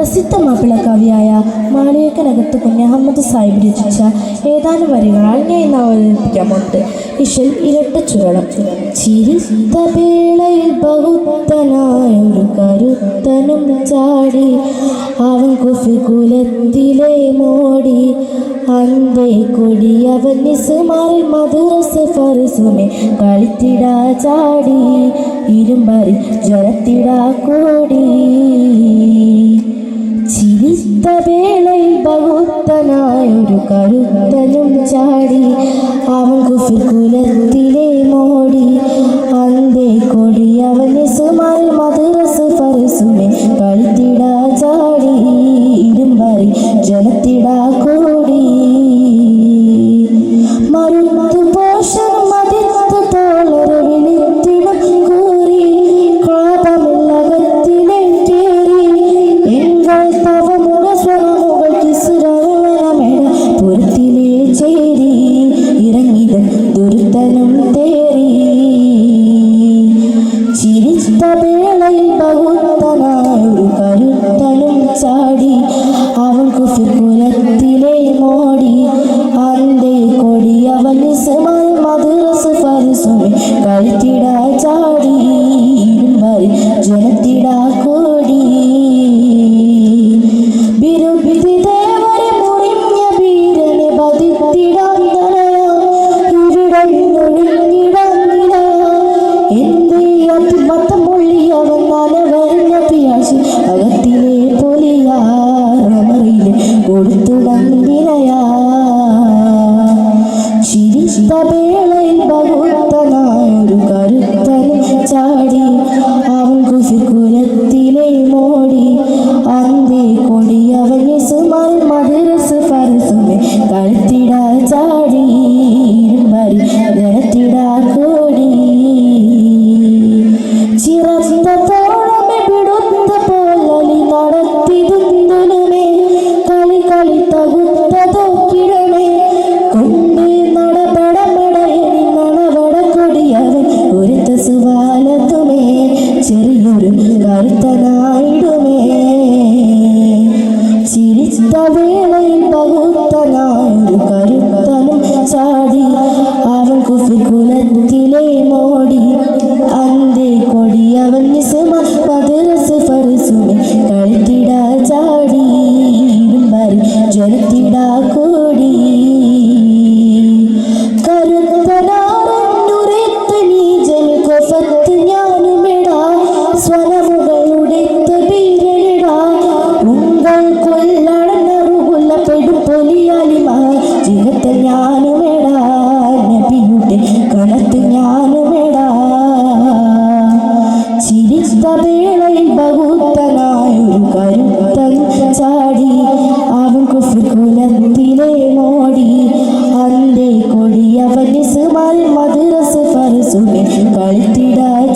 പ്രസിദ്ധ മാപ്പിള കവിയായ മാളികക്കനകത്ത് കുഞ്ഞഹമ്മദ് സാഹിബ് രചിച്ച ഏതാനും വരികളാൽ ഞാൻ ഇന്ന് അവതരിപ്പിക്കാമുണ്ട് ഇഷൽ ഇരട്ട ചുരളം. ചിരിത്തവേളയിൽ ബഹുത്തനായൊരു കരുത്തനും ചാടി അവൻ കുഫി മോടി. അന്തേ കൊടിയവൻ നിസുമാറിൽ മധുരസ ഫറിസുമെ കളിത്തിടാ ചാടി. ഇരുമ്പറിൽ ജ്വരത്തിടാ കൂടി. ഇഷ്ടവേളയിൽ ബഹുത്തനായൊരു കരുത്തനും ചാടി അവൻ കുഫി കുലത്തിലെ മോടി. അന്തേ കൊടി അവനെ സുമാൽ മധുരസ് ഫരസുമെ കളിത്തിടാ ചാടി. ഇരുമ്പായി ജലത്തിടാ করি।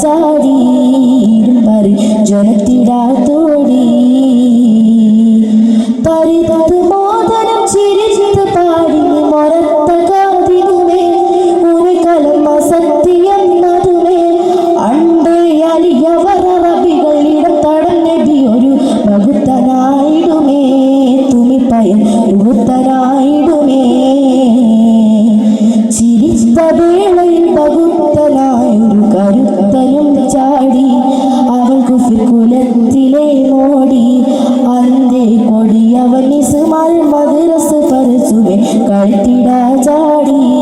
বাজারির বাড়ি জলতিরা Kau tidak.